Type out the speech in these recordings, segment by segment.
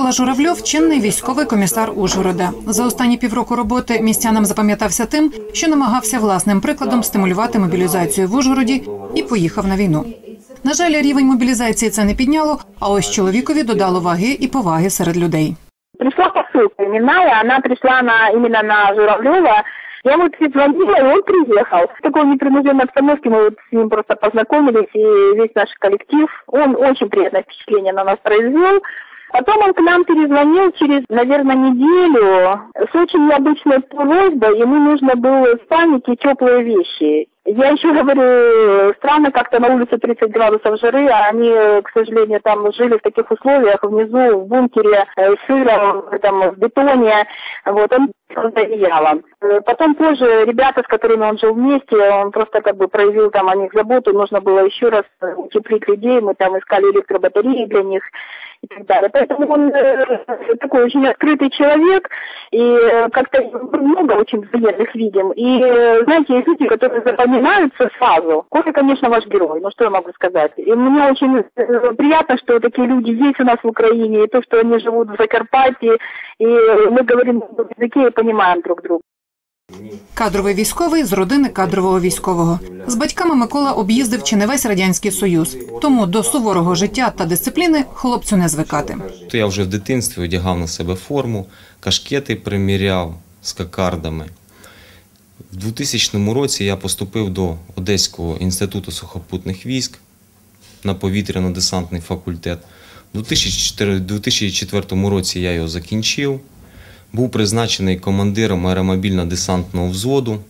Микола Журавльов чинний військовий комісар Ужгорода. За останні півроку роботи містянам запам'ятався тим, що намагався власним прикладом стимулювати мобілізацію в Ужгороді і поїхав на війну. На жаль, рівень мобілізації це не підняло, а ось чоловікові додало ваги і поваги серед людей. Пришла посылка именная, она пришла на, именно на Журавлева. Я вот звонила, и он приехал. В такой непринужденной обстановке мы вот с ним просто познакомились, и весь наш коллектив, он очень приятное впечатление на нас произвел. Потом он к нам перезвонил через, наверное, неделю с очень необычной просьбой. Ему нужно было спальник и теплые вещи. Я еще говорю, странно как-то на улице 30 градусов жары, а они, к сожалению, там жили в таких условиях, внизу, в бункере, э, сыром, там, в бетоне. Вот, он просто одеяло. Э, Потом позже ребята, с которыми он жил вместе, он просто как бы проявил там о них заботу, нужно было еще раз э, утеплить людей, мы там искали электробатареи для них и так далее. Поэтому он такой очень открытый человек, и как-то много очень военных видим. И, знаете, есть люди, которые запоминаются сразу. Коля, конечно, ваш герой, ну что я могу сказать. И мне очень э, приятно, что такие люди есть у нас в Украине, и то, что они живут в Закарпатье, и мы говорим на одном языке и понимаем друг друга. Кадровий військовий з родини кадрового військового. З батьками Микола об'їздив чи не весь радянський союз. Тому до суворого життя та дисципліни хлопцю не звикати. То я вже в дитинстві одягав на себе форму, кашкети приміряв з кокардами. В 2000 році я поступив до Одеського інституту сухопутних військ на повітряно-десантний факультет. У 2004 2004 році я його закінчив. Був призначений командиром аеромобільно-десантного взводу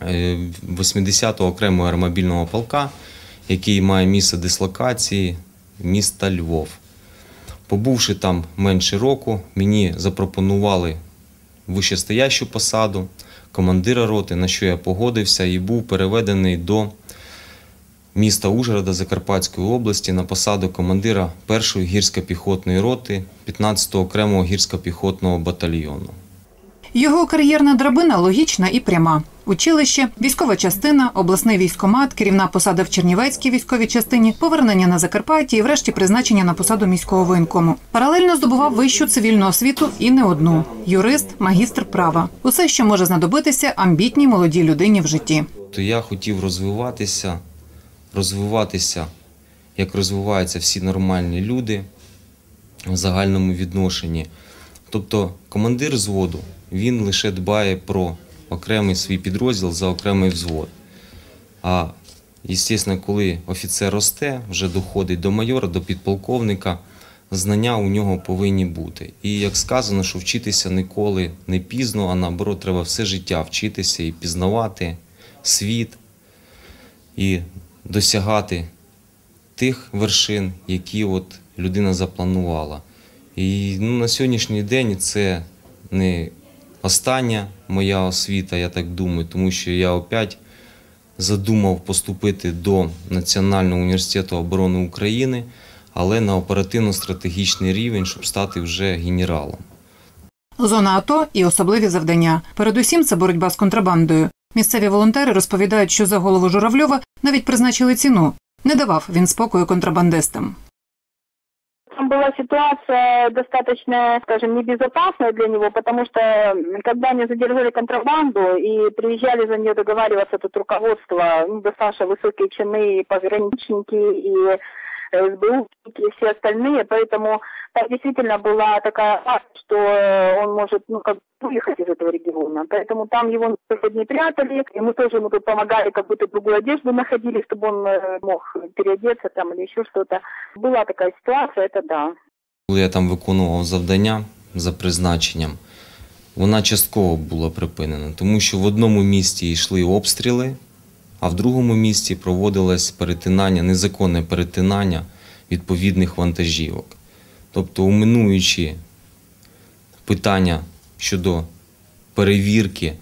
е, 80-го окремого аеромобільного полка, який має місце дислокації міста Львов. Побувши там менше року, мені запропонували вищестоящу посаду командира роти, на що я погодився і був переведений до міста Ужгорода Закарпатської області на посаду командира 1-ї гірсько-піхотної роти 15-го окремого гірсько-піхотного батальйону. Його кар'єрна драбина логічна і пряма. Училище, військова частина, обласний військомат, керівна посада в Чернівецькій військовій частині, повернення на Закарпатті і врешті призначення на посаду міського воєнкому. Паралельно здобував вищу цивільну освіту і не одну юрист, магістр права. Усе, що може знадобитися амбітній молодій людині в житті. То я хотів розвиватися, розвиватися, як розвиваються всі нормальні люди в загальному відношенні. Тобто командир взводу він лише дбає про окремий свій підрозділ за окремий взвод. А, звісно, коли офіцер росте, вже доходить до майора, до підполковника, знання у нього повинні бути. І як сказано, що вчитися ніколи не пізно, а наоборот, треба все життя вчитися і пізнавати світ, і досягати тих вершин, які от людина запланувала. І ну, на сьогоднішній день це не остання моя освіта, я так думаю, тому що я опять задумав поступити до Національного університету оборони України, але на оперативно-стратегічний рівень, щоб стати вже генералом. Зона АТО і особливі завдання. Передусім, це боротьба з контрабандою. Місцеві волонтери розповідають, що за голову Журавльова навіть призначили ціну. Не давав він спокою контрабандистам. Была ситуация достаточно, скажем, небезопасная для него, потому что когда они задержали контрабанду и приезжали за нее договариваться, тут руководство, ну, достаточно высокие чины, пограничники, и СБУ, и все остальные, поэтому там действительно была такая опасность, что э, он может, ну, как бы уехать из этого региона. Поэтому там его не прятали, и мы тоже ему тут помогали, как будто другую одежду находили, чтобы он э, мог переодеться там или еще что-то. Была такая ситуация, это да. Коли я там виконував завдання за призначенням, вона частково була припинена, тому що в одному місті йшли обстріли, а в другому місті проводилось перетинання, незаконне перетинання відповідних вантажівок. Тобто, уминуючи питання щодо перевірки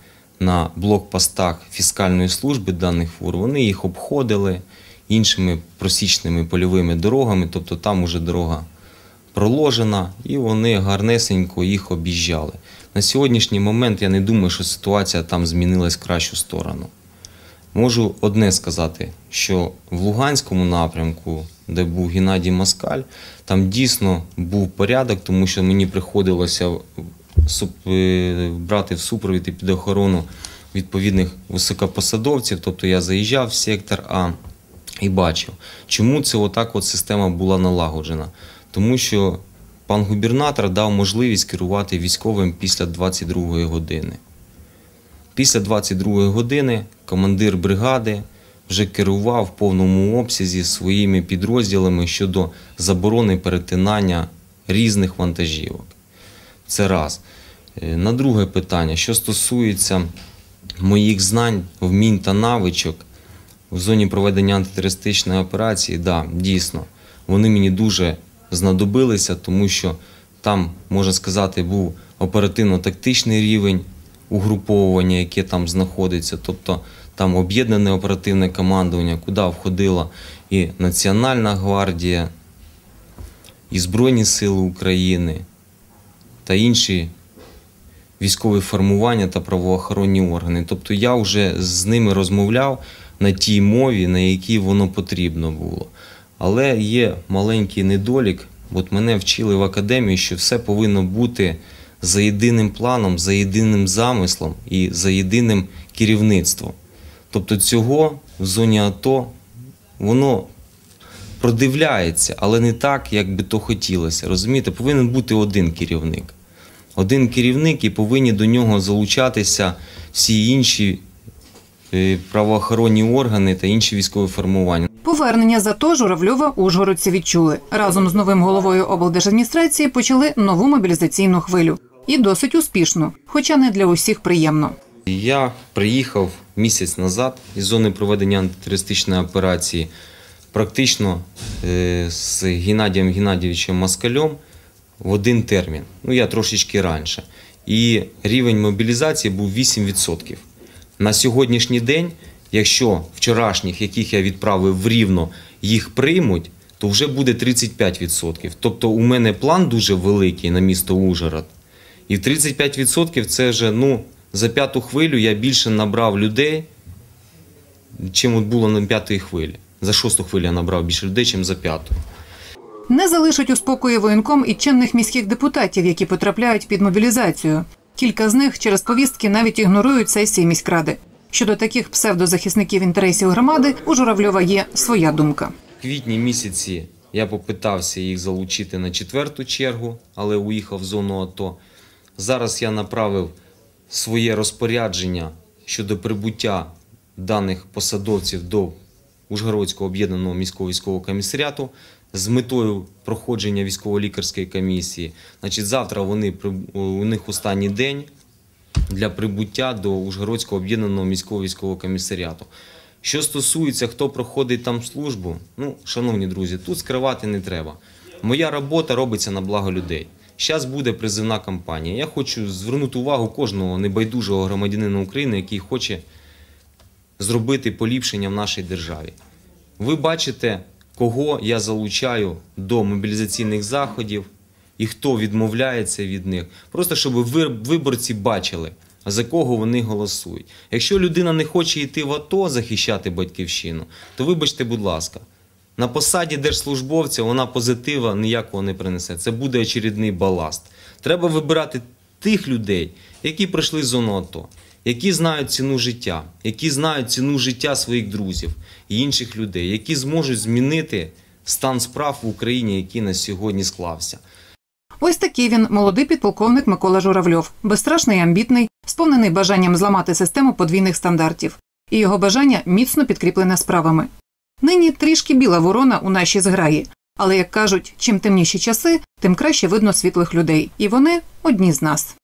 на блокпостах фіскальної служби даних фур, вони їх обходили іншими просічними польовими дорогами, тобто там уже дорога проложена, і вони гарнесенько їх об'їжджали. На сьогоднішній момент я не думаю, що ситуація там змінилась в кращу сторону. Можу одне сказати, що в Луганському напрямку де був Геннадій Москаль, там дійсно був порядок, тому що мені приходилося е, брати в супровід і під охорону відповідних високопосадовців. Тобто я заїжджав в сектор А і бачив, чому це отак от система була налагоджена. Тому що пан губернатор дав можливість керувати військовим після 22 години. Після 22 години командир бригади вже керував в повному обсязі своїми підрозділами щодо заборони перетинання різних вантажівок. Це раз. Е, На друге питання, що стосується моїх знань, вмінь та навичок в зоні проведення антитерористичної операції, да, дійсно, вони мені дуже знадобилися, тому що там, можна сказати, був оперативно-тактичний рівень угруповування, яке там знаходиться, тобто там об'єднане оперативне командування, куди входила і Національна гвардія, і Збройні Сили України та інші військові формування та правоохоронні органи. Тобто я вже з ними розмовляв на тій мові, на якій воно потрібно було. Але є маленький недолік. От мене вчили в академії, що все повинно бути за єдиним планом, за єдиним замислом і за єдиним керівництвом. Тобто цього в зоні АТО воно продивляється, але не так, як би то хотілося. Розумієте, повинен бути один керівник. Один керівник і повинні до нього залучатися всі інші е, правоохоронні органи та інші військові формування. Повернення зато Журавльова ужгородці відчули. Разом з новим головою облдержадміністрації почали нову мобілізаційну хвилю. І досить успішно, хоча не для усіх приємно. Я приїхав місяць назад із зони проведення антитерористичної операції практично е, з Геннадієм Геннадійовичем Москальом в один термін. Ну, я трошечки раніше. І рівень мобілізації був 8%. На сьогоднішній день, якщо вчорашніх, яких я відправив в Рівно, їх приймуть, то вже буде 35%. Тобто у мене план дуже великий на місто Ужгород. І 35% це вже ну, за п'яту хвилю я більше набрав людей, чим от було на п'ятій хвилі. За шосту хвилю я набрав більше людей, чим за п'яту. Не залишить у спокої воєнком і чинних міських депутатів, які потрапляють під мобілізацію. Кілька з них через повістки навіть ігнорують сесії міськради. Щодо таких псевдозахисників інтересів громади, у Журавльова є своя думка. В квітні місяці я попитався їх залучити на четверту чергу, але уїхав в зону АТО. Зараз я направив своє розпорядження щодо прибуття даних посадовців до Ужгородського об'єднаного міського військового комісаріату з метою проходження військово-лікарської комісії. Значить, завтра вони у них останній день для прибуття до Ужгородського об'єднаного міського військового комісаріату. Що стосується, хто проходить там службу, ну, шановні друзі, тут скривати не треба. Моя робота робиться на благо людей. Зараз буде призивна кампанія. Я хочу звернути увагу кожного небайдужого громадянина України, який хоче зробити поліпшення в нашій державі. Ви бачите, кого я залучаю до мобілізаційних заходів і хто відмовляється від них. Просто щоб ви- виборці бачили, за кого вони голосують. Якщо людина не хоче йти в АТО захищати батьківщину, то вибачте, будь ласка. На посаді держслужбовця вона позитива ніякого не принесе. Це буде очередний баласт. Треба вибирати тих людей, які пройшли зону АТО, які знають ціну життя, які знають ціну життя своїх друзів і інших людей, які зможуть змінити стан справ в Україні, який на сьогодні склався. Ось такий він молодий підполковник Микола Журавльов, безстрашний, і амбітний, сповнений бажанням зламати систему подвійних стандартів. І його бажання міцно підкріплене справами. Нині трішки біла ворона у нашій зграї, але як кажуть, чим темніші часи, тим краще видно світлих людей, і вони одні з нас.